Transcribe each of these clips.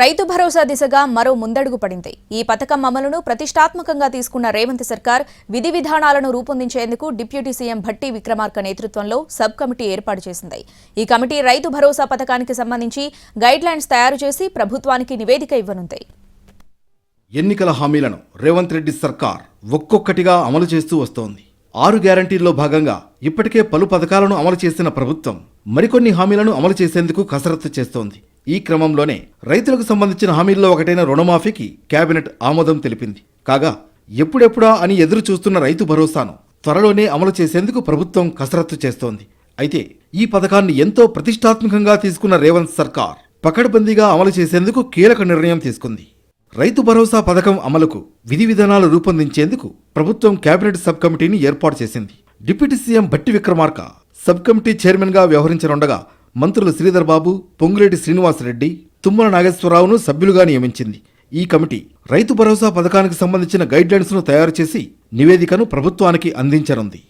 రైతు భరోసా దిశగా మరో ముందడుగు పడింది. ఈ పథకం అమలును ప్రతిష్టాత్మకంగా తీసుకున్న రేవంత్ సర్కార్ విధి విధానాలను రూపొందించేందుకు డిప్యూటీ సీఎం భట్టి విక్రమార్క నేతృత్వంలో సబ్ కమిటీ ఏర్పాటు చేసింది. ఈ కమిటీ రైతు భరోసా పథకానికి సంబంధించి గైడ్ లైన్స్ తయారు చేసి ప్రభుత్వానికి నివేదిక ఇవ్వనుంది. ఎన్నికల హామీలను రేవంత్ రెడ్డి సర్కార్ ఒక్కొక్కటిగా అమలు చేస్తూ వస్తోంది. ఆరు గ్యారంటీల్లో భాగంగా ఇప్పటికే పలు పథకాలను అమలు చేసిన ప్రభుత్వం మరికొన్ని హామీలను అమలు చేసేందుకు కసరత్తు చేస్తోంది. ఈ క్రమంలోనే రైతులకు సంబంధించిన హామీల్లో ఒకటైన రుణమాఫీకి కేబినెట్ ఆమోదం తెలిపింది. కాగా ఎప్పుడెప్పుడా అని ఎదురు చూస్తున్న రైతు భరోసాను త్వరలోనే అమలు చేసేందుకు ప్రభుత్వం కసరత్తు చేస్తోంది. అయితే ఈ పథకాన్ని ఎంతో ప్రతిష్టాత్మకంగా తీసుకున్న రేవంత్ సర్కార్ పకడ్బందీగా అమలు చేసేందుకు కీలక నిర్ణయం తీసుకుంది. రైతు భరోసా పథకం అమలుకు విధి విధానాలు రూపొందించేందుకు ప్రభుత్వం కేబినెట్ సబ్ కమిటీని ఏర్పాటు చేసింది. Deputy CM Bhatti Vikramarka sub committee చైర్మన్గా వ్యవహరించనుండగా మంత్రులు శ్రీధర్ బాబు పొంగులేటి శ్రీనివాసరెడ్డి తుమ్మల నాగేశ్వరరావును సభ్యులుగా నియమించింది. ఈ కమిటీ రైతు భరోసా పథకానికి సంబంధించిన గైడ్లైన్స్ను తయారు చేసి నివేదికను ప్రభుత్వానికి అందించనుంది.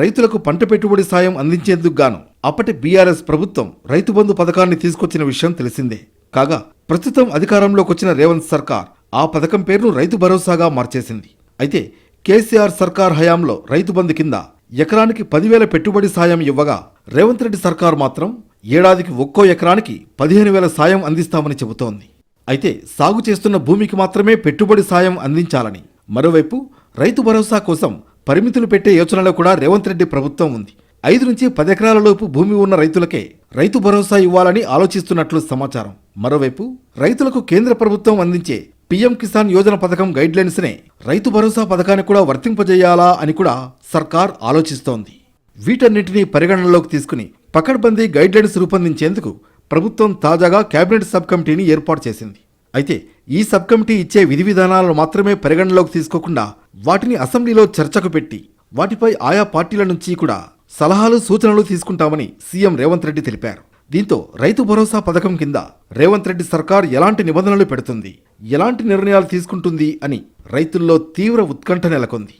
రైతులకు పంట పెట్టుబడి సాయం అందించేందుకు గాను అప్పటి బీఆర్ఎస్ ప్రభుత్వం రైతు బంధు పథకాన్ని తీసుకొచ్చిన విషయం తెలిసిందే. కాగా ప్రస్తుతం అధికారంలోకి వచ్చిన రేవంత్ సర్కార్ ఆ పథకం పేరును రైతు భరోసాగా మార్చేసింది. అయితే కేసీఆర్ సర్కార్ హయాంలో రైతు బంధు కింద ఎకరానికి పదివేల పెట్టుబడి సాయం ఇవ్వగా రేవంత్ రెడ్డి సర్కార్ మాత్రం ఏడాదికి ఒక్కో ఎకరానికి పదిహేను వేల సాయం అందిస్తామని చెబుతోంది. అయితే సాగు చేస్తున్న భూమికి మాత్రమే పెట్టుబడి సాయం అందించాలని. మరోవైపు రైతు భరోసా కోసం పరిమితులు పెట్టే యోచనలో కూడా రేవంత్ రెడ్డి ప్రభుత్వం ఉంది. ఐదు నుంచి పది ఎకరాల లోపు భూమి ఉన్న రైతులకే రైతు భరోసా ఇవ్వాలని ఆలోచిస్తున్నట్లు సమాచారం. మరోవైపు రైతులకు కేంద్ర ప్రభుత్వం అందించే పీఎం కిసాన్ యోజన పథకం గైడ్లైన్స్నే రైతు భరోసా పథకాన్ని కూడా వర్తింపజేయాలా అని కూడా సర్కార్ ఆలోచిస్తోంది. వీటన్నింటినీ పరిగణనలోకి తీసుకుని పకడ్బందీ గైడ్లైన్స్ రూపొందించేందుకు ప్రభుత్వం తాజాగా కేబినెట్ సబ్ కమిటీని ఏర్పాటు చేసింది. అయితే ఈ సబ్ కమిటీ ఇచ్చే విధి విధానాలను మాత్రమే పరిగణనలోకి తీసుకోకుండా వాటిని అసెంబ్లీలో చర్చకు పెట్టి వాటిపై ఆయా పార్టీల నుంచి కూడా సలహాలు సూచనలు తీసుకుంటామని సీఎం రేవంత్ రెడ్డి తెలిపారు. దీంతో రైతు భరోసా పథకం కింద రేవంత్ రెడ్డి సర్కార్ ఎలాంటి నిబంధనలు పెడుతుంది ఎలాంటి నిర్ణయాలు తీసుకుంటుంది అని రైతుల్లో తీవ్ర ఉత్కంఠ నెలకొంది.